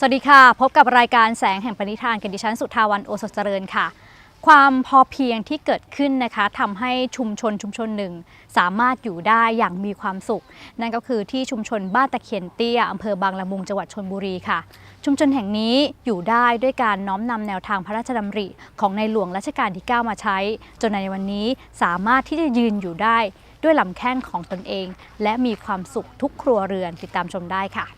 สวัสดีค่ะ พบกับรายการแสงแห่งปณิธานกับดิฉันสุทธาวันโอสถเจริญค่ะ ความพอเพียงที่เกิดขึ้นนะคะทำให้ชุมชนชุมชนหนึ่ง สามารถอยู่ได้อย่างมีความสุข นั่นก็คือที่ชุมชนบ้านตะเคียนเตี้ยอำเภอบางละมุงจังหวัดชนบุรีค่ะ ชุมชนแห่งนี้อยู่ได้ด้วยการน้อมนำแนวทางพระราชดำริ ของในหลวงรัชกาลที่ 9 มาใช้ จนในวันนี้สามารถที่จะยืนอยู่ได้ด้วยลำแข้งของตนเอง และมีความสุขทุกครัวเรือนติดตามชมได้ค่ะ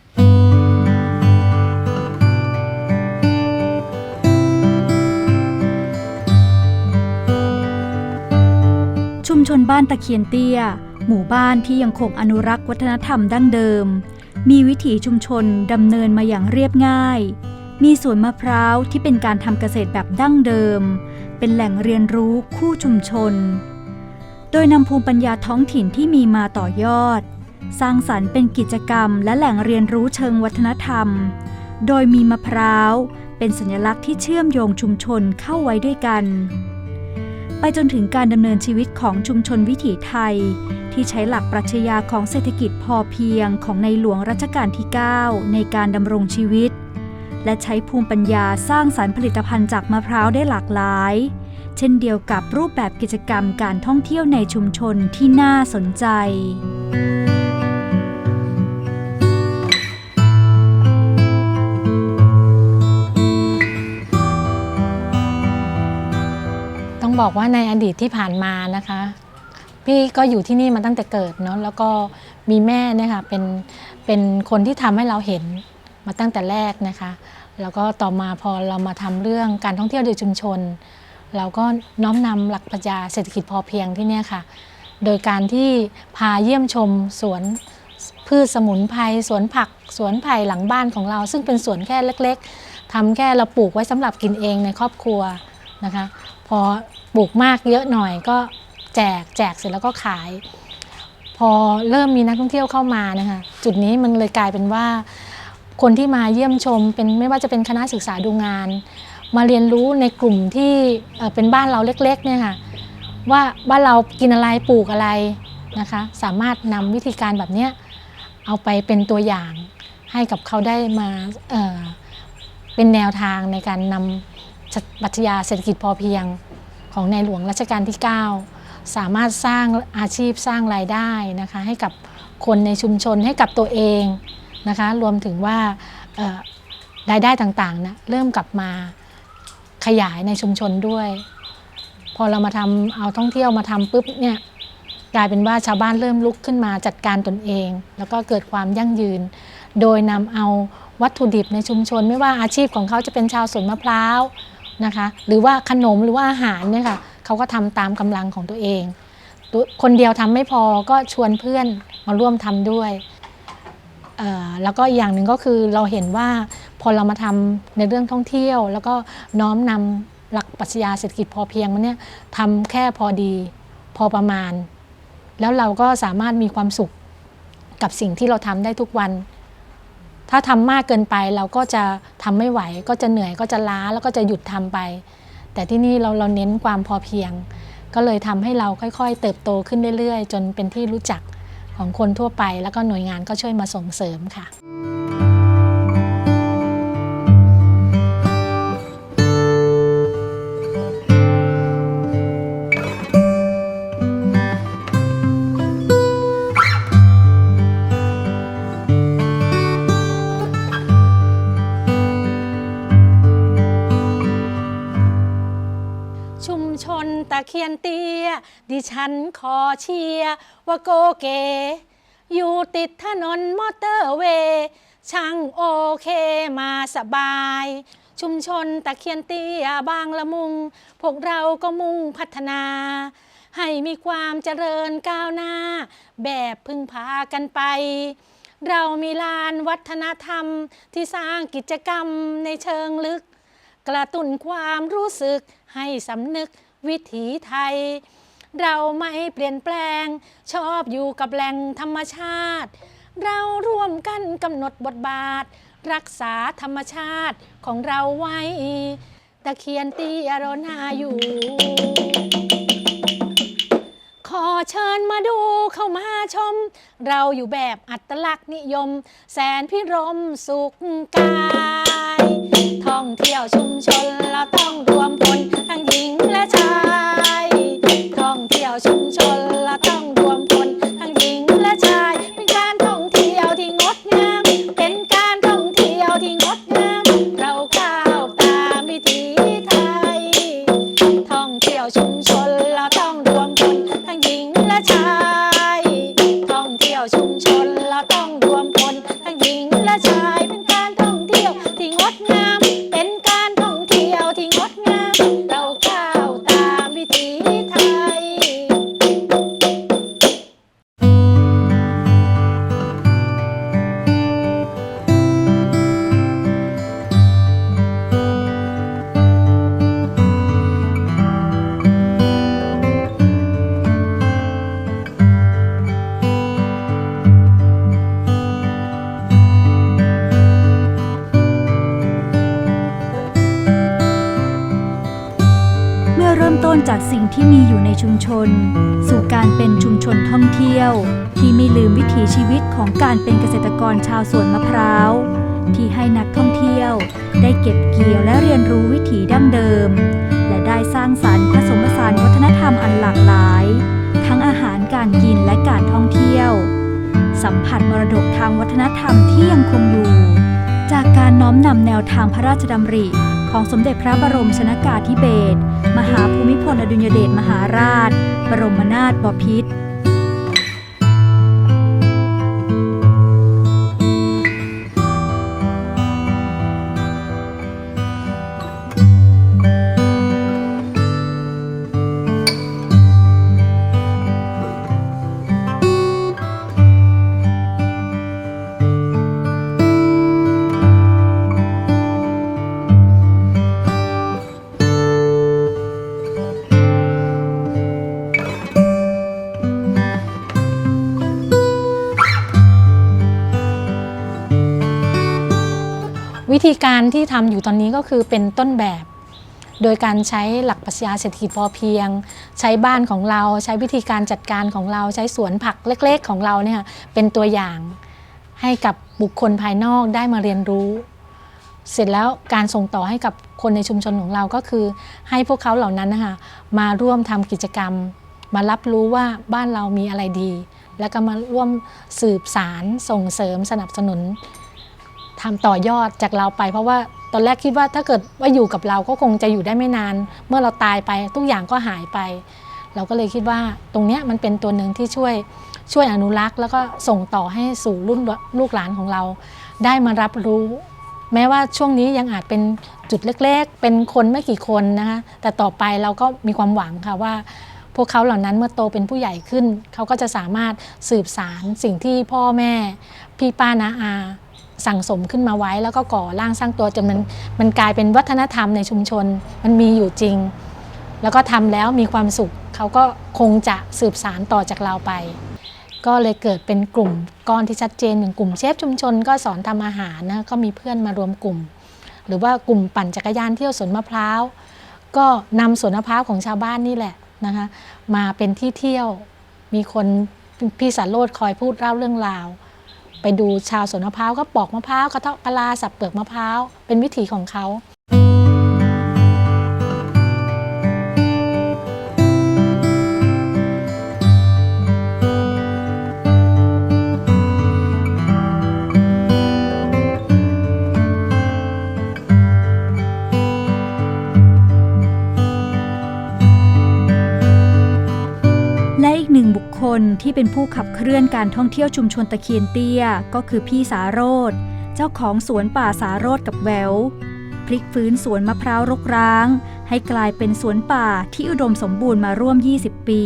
ชุมชนบ้านตะเคียนเตี้ย หมู่บ้านที่ยังคงอนุรักษ์วัฒนธรรมดั้งเดิม มีวิถีชุมชนดำเนินมาอย่างเรียบง่าย มีสวนมะพร้าวที่เป็นการทำเกษตรแบบดั้งเดิม เป็นแหล่งเรียนรู้คู่ชุมชน โดยนำภูมิปัญญาท้องถิ่นที่มีมาต่อยอด สร้างสรรค์เป็นกิจกรรมและแหล่งเรียนรู้เชิงวัฒนธรรม โดยมีมะพร้าวเป็นสัญลักษณ์ที่เชื่อมโยงชุมชนเข้าไว้ด้วยกัน ไปจนถึงการดำเนินชีวิตของชุมชนวิถีไทย ที่ใช้หลักปรัชญาของเศรษฐกิจพอเพียงของในหลวงรัชกาลที่ 9 ในการดำรงชีวิต และใช้ภูมิปัญญาสร้างสารรค์ผลิตภัณฑ์จากมะพร้าวได้หลากหลาย เช่นเดียวกับรูปแบบกิจกรรมการท่องเที่ยวในชุมชนที่น่าสนใจ บอกว่าในอดีตที่ผ่านมานะคะ พี่ก็อยู่ที่นี่มาตั้งแต่เกิดเนาะแล้วก็มีแม่เนี่ยค่ะเป็นเป็นคนที่ทำให้เราเห็นมาตั้งแต่แรกนะคะ แล้วก็ต่อมาพอเรามาทำเรื่องการท่องเที่ยวโดยชุมชน เราก็น้อมนำหลักปรัชญาเศรษฐกิจพอเพียงที่เนี่ยค่ะ โดยการที่พาเยี่ยมชมสวนพืชสมุนไพรสวนผักสวนไผ่หลังบ้านของเรา ซึ่งเป็นสวนแค่เล็ก ๆทำแค่เราปลูกไว้สำหรับกินเองในครอบครัวนะคะ พอ ปลูกมากเยอะหน่อยก็แจกแจกเสร็จแล้วก็ขาย พอเริ่มมีนักท่องเที่ยวเข้ามานะคะจุดนี้มันเลยกลายเป็นว่า คนที่มาเยี่ยมชมเป็นไม่ว่าจะเป็นคณะศึกษาดูงาน มาเรียนรู้ในกลุ่มที่เป็นบ้านเราเล็กๆเนี่ยค่ะว่าบ้านเรากินอะไรปลูกอะไรนะคะสามารถนำวิธีการแบบนี้เอาไปเป็นตัวอย่างให้กับเขาได้มาเเป็นแนวทางในการนำปรัชญาเศรษฐกิจพอเพียง ของในหลวงรัชกาลที่ 9 สามารถสร้างอาชีพสร้างรายได้นะคะให้กับคนในชุมชนให้กับตัวเองนะคะรวมถึงว่ารายได้ต่างๆนะเริ่มกลับมาขยายในชุมชนด้วย พอเรามาทำเอาท่องเที่ยวมาทำปุ๊บเนี่ยกลายเป็นว่าชาวบ้านเริ่มลุกขึ้นมาจัดการตนเอง แล้วก็เกิดความยั่งยืน โดยนำเอาวัตถุดิบในชุมชน ไม่ว่าอาชีพของเขาจะเป็นชาวสวนมะพร้าว นะคะ หรือว่าขนมหรือว่าอาหารเนี่ยค่ะเขาก็ทำตามกำลังของตัวเอง คนเดียวทำไม่พอก็ชวนเพื่อนมาร่วมทำด้วยแล้วก็อย่างหนึ่งก็คือเราเห็นว่าพอเรามาทำในเรื่องท่องเที่ยว แล้วก็น้อมนำหลักปรัชญาเศรษฐกิจพอเพียงมันเนี่ยทำแค่พอดีพอประมาณ แล้วเราก็สามารถมีความสุขกับสิ่งที่เราทำได้ทุกวัน ถ้าทำมากเกินไปเราก็จะทำไม่ไหว ก็จะเหนื่อยก็จะล้าแล้วก็จะหยุดทำไป แต่ที่นี่เราเราเน้นความพอเพียง ก็เลยทำให้เราค่อยๆ เติบโตขึ้นเรื่อยๆ จนเป็นที่รู้จักของคนทั่วไป แล้วก็หน่วยงานก็ช่วยมาส่งเสริมค่ะ ตะเคียนเตี้ยดิฉันขอเชียร์ว่าโกเก อยู่ติดถนนมอเตอร์เวย์ช่างโอเคมาสบาย ชุมชนตะเคียนเตี้ยบางละมุง พวกเราก็มุ่งพัฒนา ให้มีความเจริญก้าวหน้า แบบพึ่งพากันไป เรามีลานวัฒนธรรมที่สร้างกิจกรรมในเชิงลึก กระตุ้นความรู้สึกให้สำนึก วิถีไทย เราไม่เปลี่ยนแปลง ชอบอยู่กับแหล่งธรรมชาติ เราร่วมกันกำหนดบทบาท รักษาธรรมชาติของเราไว้ ตะเคียนตียรนาอยู่ ขอเชิญมาดูเข้ามาชม เราอยู่แบบอัตลักษณ์นิยม แสนพิรมสุขกาย ท่องเที่ยวชุมชนเราต้องรวม น สู่การเป็นชุมชนท่องเที่ยว ที่ไม่ลืมวิถีชีวิตของการเป็นเกษตรกรชาวสวนมะพร้าว ที่ให้นักท่องเที่ยว ได้เก็บเกี่ยวและเรียนรู้วิถีดั้งเดิม และได้สร้างสรรค์ผสมผสานวัฒนธรรมอันหลากหลาย ทั้งอาหารการกินและการท่องเที่ยว สัมผัสมรดกทางวัฒนธรรมที่ยังคงอยู่ จากการน้อมนำแนวทางพระราชดำริ ของสมเด็จพระบรมชนากาธิเบศรมหาภูมิพลอดุลยเดชมหาราช บรมนาถบพิตร วิธีการที่ทำอยู่ตอนนี้ก็คือเป็นต้นแบบ โดยการใช้หลักปรัชญาเศรษฐกิจพอเพียง ใช้บ้านของเราใช้วิธีการจัดการของเราใช้สวนผักเล็ก ๆ ของเราเนี่ยเป็นตัวอย่างให้กับบุคคลภายนอกได้มาเรียนรู้ เสร็จแล้วการส่งต่อให้กับคนในชุมชนของเราก็คือ ให้พวกเขาเหล่านั้นนะคะมาร่วมทำกิจกรรม มารับรู้ว่าบ้านเรามีอะไรดี แล้วก็มาร่วมสืบสารส่งเสริมสนับสนุน ทำต่อยอดจากเราไป เพราะว่าตอนแรกคิดว่าถ้าเกิดว่าอยู่กับเราก็คงจะอยู่ได้ไม่นาน เมื่อเราตายไปทุกอย่างก็หายไป เราก็เลยคิดว่าตรงเนี้ยมันเป็นตัวหนึ่งที่ช่วยช่วยอนุรักษ์ แล้วก็ส่งต่อให้สู่รุ่นลูกหลานของเรา ได้มารับรู้ แม้ว่าช่วงนี้ยังอาจเป็นจุดเล็กๆ เป็นคนไม่กี่คนนะคะแต่ต่อไปเราก็มีความหวังค่ะว่า พวกเขาเหล่านั้นเมื่อโตเป็นผู้ใหญ่ขึ้น เขาก็จะสามารถสืบสารสิ่งที่พ่อแม่ พี่ป้านาอา สั่งสมขึ้นมาไว้ แล้วก็ก่อร่างสร้างตัวจนมันมันกลายเป็นวัฒนธรรมในชุมชน มันมีอยู่จริง แล้วก็ทำแล้วมีความสุขเขาก็คงจะสืบสารต่อจากเราไป ก็เลยเกิดเป็นกลุ่มก้อนที่ชัดเจนอย่างกลุ่มเชฟชุมชน ก็สอนทำอาหารนะก็มีเพื่อนมารวมกลุ่ม หรือว่ากลุ่มปั่นจักรยานเที่ยวสวนมะพร้าวก็นำสวนมะพร้าวของชาวบ้านนี่แหละนะคะมาเป็นที่เที่ยวมีคนพี่สารโรดคอยพูดเล่าเรื่องราว ไปดูชาวสวนมะพร้าวก็ปอกมะพร้าวกระเทาะกะลาสับเปลือกมะพร้าวเป็นวิถีของเขา อีกหนึ่งบุคคลที่เป็นผู้ขับเคลื่อนการท่องเที่ยวชุมชนตะเคียนเตี้ย ก็คือพี่สาโรธเจ้าของสวนป่าสาโรธกับแววพลิกฟื้นสวนมะพร้าวรกร้าง ให้กลายเป็นสวนป่าที่อุดมสมบูรณ์มาร่วม 20 ปี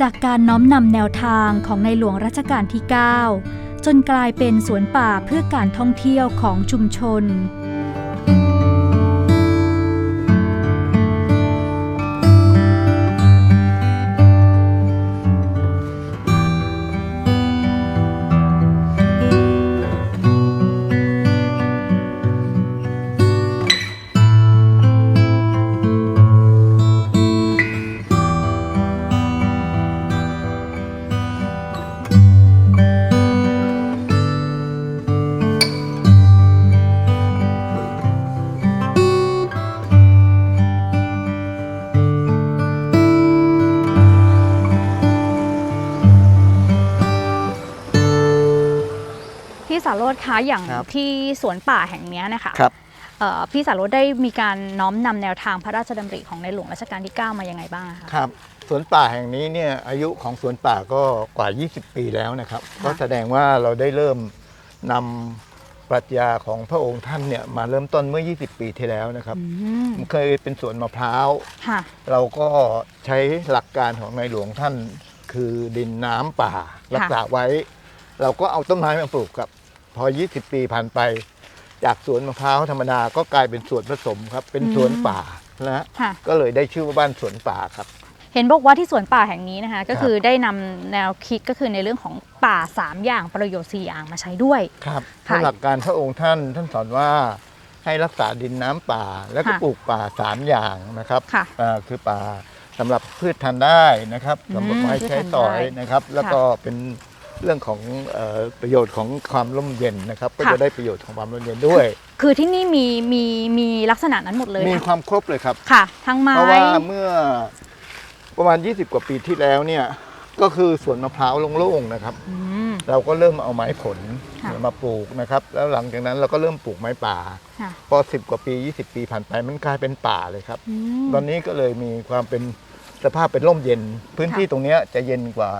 จากการน้อมนำแนวทางของในหลวงรัชกาลที่ 9 จนกลายเป็นสวนป่าเพื่อการท่องเที่ยวของชุมชน สารโรดคะอย่างครับที่สวนป่าแห่งเนี้ยนะคะครับ เอ่อพี่สารโรดได้มีการน้อมนำแนวทางพระราชดำริของในหลวงรัชกาลที่ 9 มายังไงบ้างอะคะ ครับสวนป่าแห่งนี้เนี่ยอายุของสวนป่าก็กว่า 20 ปีแล้วนะครับ ก็แสดงว่าเราได้เริ่มนำปรัชญาของพระองค์ท่านเนี่ยมาเริ่มต้นเมื่อ 20 ปีที่แล้วนะครับอืมเคยเป็นสวนมะพร้าว ค่ะ เราก็ใช้หลักการของในหลวงท่าน คือดินน้ำป่ารักษาไว้ เราก็เอาต้นไม้มาปลูกครับ พอ 20 ปีผ่านไป จากสวนมะพร้าวธรรมดาก็กลายเป็นสวนผสมครับ เป็นสวนป่านะฮะค่ะ ก็เลยได้ชื่อว่าบ้านสวนป่าครับ เห็นบอกว่าที่สวนป่าแห่งนี้นะคะ ก็คือได้นำแนวคิดก็คือในเรื่องของป่า 3 อย่างประโยชน์ 4 อย่างมาใช้ด้วย ครับค่ะ หลักการพระองค์ท่านท่านสอนว่าให้รักษาดินน้ำป่า แล้วก็ค่ะปลูกป่าสามอย่างนะครับ ค่ะ อ่าคือป่าสำหรับพืชทานได้นะครับอืมสำหรับไม้ใช้พืชทานสอยได้นะครับ แล้วก็เป็น เรื่องของเอ่อประโยชน์ของความร่มเย็นนะครับ ก็ค่ะจะได้ประโยชน์ของความร่มเย็นด้วย คือที่นี่มีมีมีลักษณะนั้นหมดเลยมีความครบเลยครับค่ะ ทั้งไม้เพราะว่าเมื่อประมาณ 20 กว่าปีที่แล้วเนี่ยก็คือสวนมะพร้าวโล่งๆนะครับอืมเราก็เริ่มเอาไม้ผลค่ะมาปลูกนะครับ แล้วหลังจากนั้นเราก็เริ่มปลูกไม้ป่าค่ะพอ10กว่าปี 20 ปีผ่านไปมันกลายเป็นป่าเลยครับอืมตอนนี้ก็เลยมีความเป็นสภาพเป็นร่มเย็น พื้นที่ค่ะตรงเนี้ยจะเย็นกว่า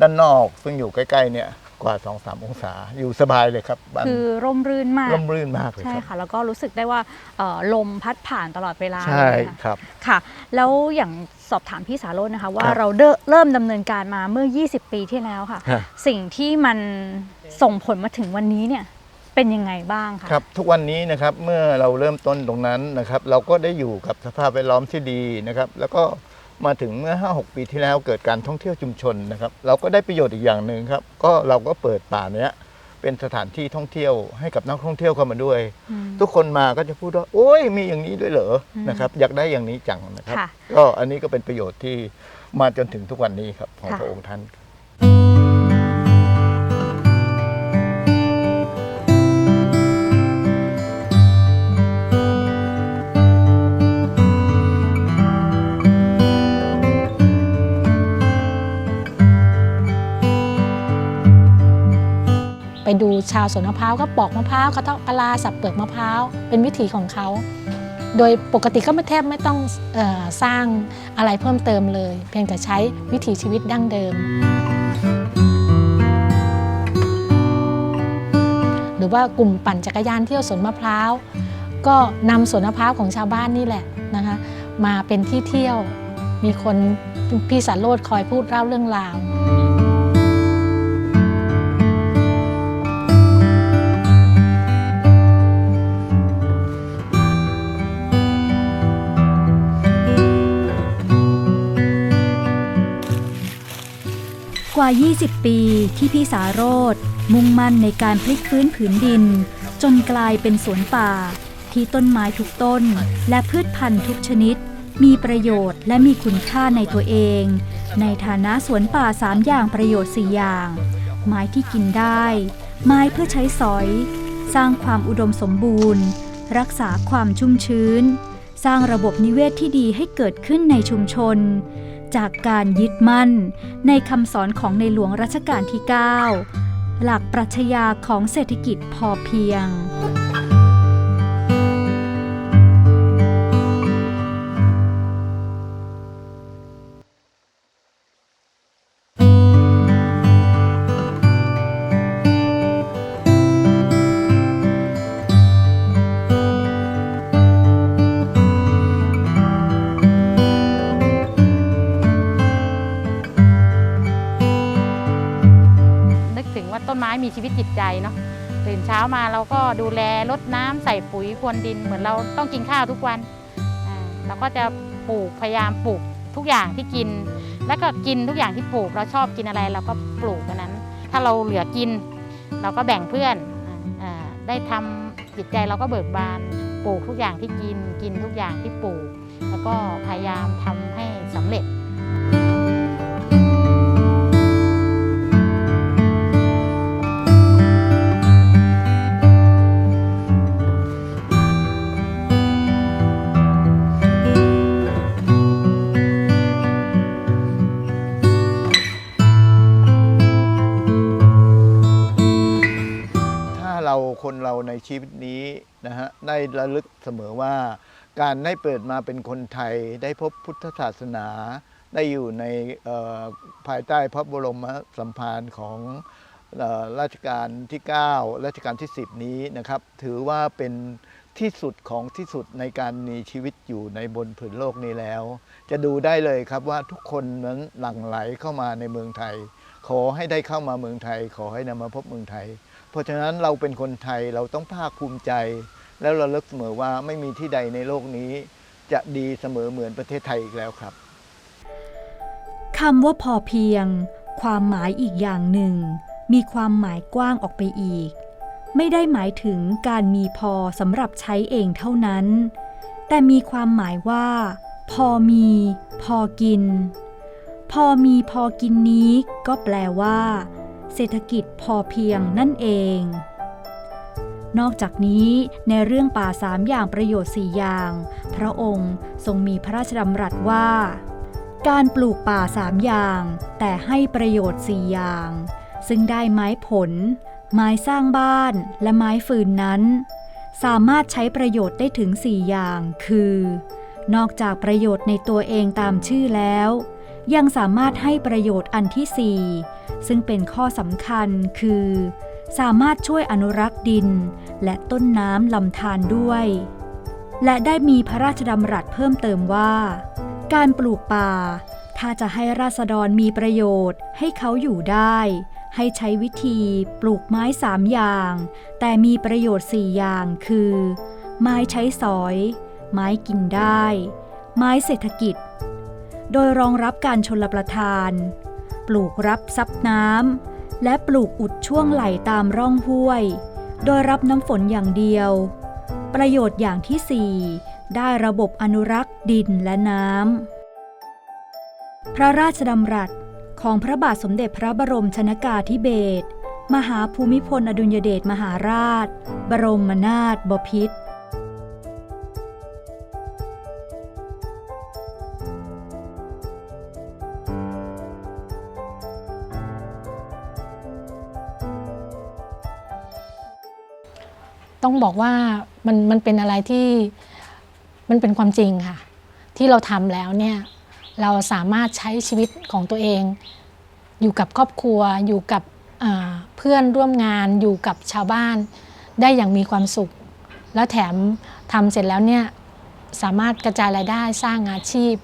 ด้านนอกซึ่งอยู่ใกล้ๆเนี่ยกว่า 2-3 องศาอยู่สบายเลยครับบ้านคือร่มรื่นมากร่มรื่นมากเลยใช่ครับ ค่ะ แล้วก็รู้สึกได้ว่าเอ่อลมพัดผ่านตลอดเวลาใช่เลยค่ะครับ ค่ะ แล้วอย่างสอบถามพี่สาโรจน์นะคะ ว่าครับเราเริ่มเริ่มดำเนินการมาเมื่อ 20 ปีที่แล้วค่ะ ฮะ สิ่งที่มันส่งผลมาถึงวันนี้เนี่ยเป็นยังไงบ้างคะครับทุกวันนี้นะครับเมื่อเราเริ่มต้นตรงนั้นนะครับ เราก็ได้อยู่กับสภาพแวดล้อมที่ดีนะครับ แล้วก็ มาถึงเมื่อ 5-6 ปีที่แล้วเกิดการท่องเที่ยวชุมชนนะครับ เราก็ได้ประโยชน์อีกอย่างหนึ่งครับ ก็เราก็เปิดป่าเนี้ยเป็นสถานที่ท่องเที่ยวให้กับนักท่องเที่ยวเข้ามาด้วยอืมทุกคนมาก็จะพูดว่า โอ้ยมีอย่างนี้ด้วยเหรออืมนะครับอยากได้อย่างนี้จังนะครับค่ะก็อันนี้ก็เป็นประโยชน์ที่มาจนถึงทุกวันนี้ครับของค่ะพระองค์ท่าน ไปดูชาวสวนมะพร้าวก็ปอกมะพร้าวกระเทาะกะลาสับเปลือกมะพร้าวเป็นวิถีของเขา โดยปกติก็ไม่แทบไม่ต้องออสร้างอะไรเพิ่มเติมเลย เพียงแต่ใช้วิถีชีวิตดั้งเดิม หรือว่ากลุ่มปั่นจักรยานเที่ยวสวนมะพร้าวก็นำสวนมะพร้าวของชาวบ้านนี่แหละนะคะมาเป็นที่เที่ยวมีคนพี่สารโรดคอยพูดเล่าเรื่องราว กว่า 20 ปีที่พี่สาโรธมุ่งมั่นในการพลิกฟื้นผืนดิน จนกลายเป็นสวนป่า ที่ต้นไม้ทุกต้น และพืชพันธุ์ทุกชนิด มีประโยชน์และมีคุณค่าในตัวเอง ในฐานะสวนป่าสามอย่างประโยชน์สี่อย่าง ไม้ที่กินได้ ไม้เพื่อใช้สอย สร้างความอุดมสมบูรณ์ รักษาความชุ่มชื้น สร้างระบบนิเวศที่ดีให้เกิดขึ้นในชุมชน จากการยึดมั่น ในคำสอนของในหลวงรัชกาลที่ 9 หลักปรัชญาของเศรษฐกิจพอเพียง เช้ามาเราก็ดูแลรดน้ำใส่ปุ๋ยพรวนดินเหมือนเราต้องกินข้าวทุกวันเราก็จะปลูกพยายามปลูกทุกอย่างที่กิน แล้วก็กินทุกอย่างที่ปลูกเราชอบกินอะไรเราก็ปลูกอันนั้น ถ้าเราเหลือกิน เราก็แบ่งเพื่อนอได้ทำจิตใจเราก็เบิกบานปลูกทุกอย่างที่กิน กินทุกอย่างที่ปลูก แล้วก็พยายามทำให้สำเร็จ ในชีวิตนี้นะฮะได้ระลึกเสมอว่า การได้เปิดมาเป็นคนไทยได้พบพุทธศาสนา ได้อยู่ในภายใต้พระบรมสัมภารของอรัชกาลที่ 9 รัชกาลที่ 10 นี้นะครับ ถือว่าเป็นที่สุดของที่สุดในการมีชีวิตอยู่ในบนผืนโลกนี้แล้ว จะดูได้เลยครับว่าทุกคนนั้นหลั่งไหลเข้ามาในเมืองไทย ขอให้ได้เข้ามาเมืองไทย ขอให้นำมาพบเมืองไทย ราะฉะนั้นเราเป็นคนไทยเราต้องภาคภูมิใจ แล้วเราเลิกเสมอว่าไม่มีที่ใดในโลกนี้ จะดีเสมอเหมือนประเทศไทยอีกแล้วครับคำว่าพอเพียง ความหมายอีกอย่างหนึ่ง มีความหมายกว้างออกไปอีก ไม่ได้หมายถึงการมีพอสำหรับใช้เองเท่านั้น แต่มีความหมายว่า พอมี พอกิน พอมีพอกินนี้ก็แปลว่า เศรษฐกิจพอเพียงนั่นเอง นอกจากนี้ในเรื่องป่าสามอย่างประโยชน์สี่อย่าง พระองค์ทรงมีพระราชดำรัสว่า การปลูกป่าสามอย่าง แต่ให้ประโยชน์สี่อย่าง ซึ่งได้ไม้ผล ไม้สร้างบ้านและไม้ฟืนนั้น สามารถใช้ประโยชน์ได้ถึงสี่อย่าง คือ นอกจากประโยชน์ในตัวเองตามชื่อแล้ว ยังสามารถให้ประโยชน์อันที่สี่ซึ่งเป็นข้อสำคัญคือ สามารถช่วยอนุรักษ์ดิน และต้นน้ำลำธารด้วย และได้มีพระราชดำรัสเพิ่มเติมว่า การปลูกป่า ถ้าจะให้ราษฎรมีประโยชน์ ให้เขาอยู่ได้ ให้ใช้วิธีปลูกไม้สามอย่าง แต่มีประโยชน์สี่อย่างคือ ไม้ใช้สอย ไม้กินได้ ไม้เศรษฐกิจ โดยรองรับการชนลประทาน ปลูกรับซับน้ำและปลูกอุดช่วงไหลตามร่องห้วย โดยรับน้ำฝนอย่างเดียว ประโยชน์อย่างที่สี่ได้ระบบอนุรักษ์ดินและน้ำ พระราชดำรัสของพระบาทสมเด็จพระบรมชนากาธิเบศรมหาภูมิพลอดุลยเดชมหาราช บรมนาถบพิตร ต้องบอกว่ามันมันเป็นอะไรที่มันเป็นความจริงค่ะ ที่เราทำแล้วเนี่ยเราสามารถใช้ชีวิตของตัวเอง อยู่กับครอบครัว อยู่กับเพื่อนร่วมงานอยู่กับชาวบ้าน ได้อย่างมีความสุข แล้วแถมทำเสร็จแล้วเนี่ยสามารถกระจายรายได้สร้างอาชีพ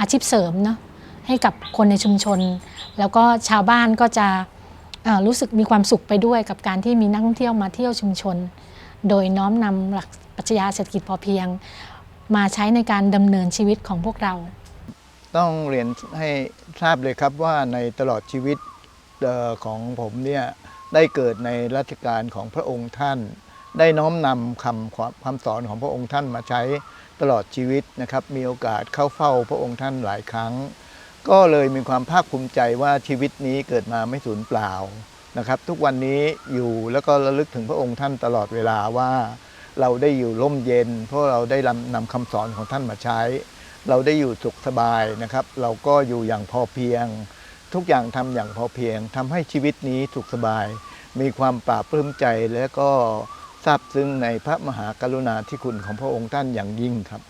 อาชีพเสริมเนาะให้กับคนในชุมชน แล้วก็ชาวบ้านก็จะรู้สึกมีความสุขไปด้วยกับการที่มีนักท่องเที่ยวมาเที่ยวชุมชน โดยน้อมนำหลักปรัชญาเศรษฐกิจพอเพียง มาใช้ในการดำเนินชีวิตของพวกเรา ต้องเรียนให้ทราบเลยครับว่าในตลอดชีวิตของผมเนี่ยได้เกิดในรัชกาลของพระองค์ท่าน ได้น้อมนำคำความคำสอนของพระองค์ท่านมาใช้ตลอดชีวิตนะครับมีโอกาสเข้าเฝ้าพระองค์ท่านหลายครั้ง ก็เลยมีความภาคภูมิใจว่าชีวิตนี้เกิดมาไม่สูญเปล่า นะครับ ทุกวันนี้อยู่แล้วก็ระลึกถึงพระองค์ท่านตลอดเวลาว่า เราได้อยู่ร่มเย็น เพราะเราได้นำนำคำสอนของท่านมาใช้ เราได้อยู่สุขสบายนะครับ เราก็อยู่อย่างพอเพียง ทุกอย่างทำอย่างพอเพียงทำให้ชีวิตนี้สุขสบาย มีความปราบปลื้มใจและก็ซาบซึ้งในพระมหากรุณาธิคุณของพระองค์ท่านอย่างยิ่งครับ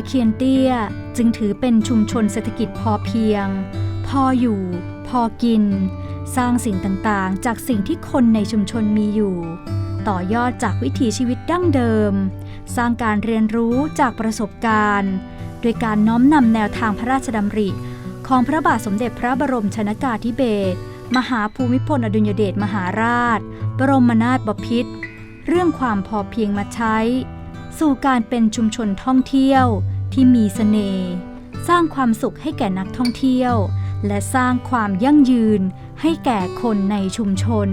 ะเคียนเตี้ยจึงถือเป็นชุมชนเศรษฐกิจพอเพียง พออยู่ พอกิน สร้างสิ่งต่างๆ จากสิ่งที่คนในชุมชนมีอยู่ ต่อยอดจากวิถีชีวิตดั้งเดิม สร้างการเรียนรู้จากประสบการณ์ โดยการน้อมนำแนวทางพระราชดำริ ของพระบาทสมเด็จพระบรมชนากาธิเบศรมหาภูมิพลอดุลยเดชมหาราช บรมนาถบพิตรเรื่องความพอเพียงมาใช้ สู่การเป็นชุมชนท่องเที่ยว ที่มีเสน่ห์สสร้างความสุขให้แก่นักท่องเที่ยว และสร้างความยั่งยืนให้แก่คนในชุมชน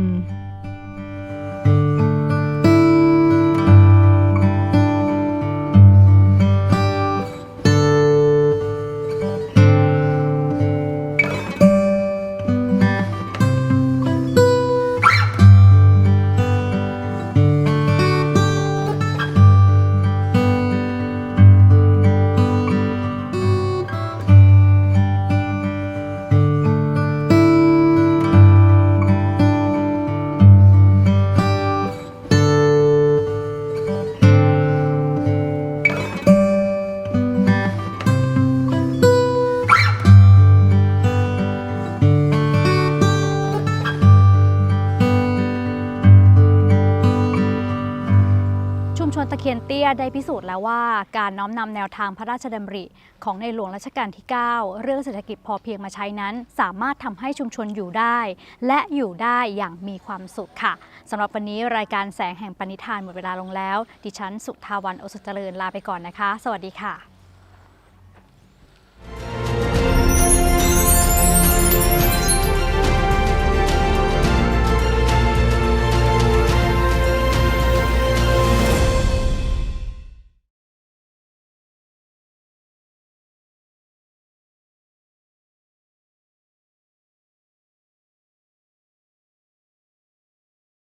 มชนตะเคียนเตี้ยได้พิสูจน์แล้วว่าการน้อมนำแนวทางพระราชดำริ ของในหลวงรัชกาลที่ 9 เรื่องเศรษฐกิจพอเพียงมาใช้นั้น สามารถทำให้ชุมชนอยู่ได้ และอยู่ได้อย่างมีความสุขค่ะสำหรับวันนี้รายการแสงแห่งปณิธานหมดเวลาลงแล้ว ดิฉันสุทธาวันโอสุจเจริญลาไปก่อนนะคะ สวัสดีค่ะ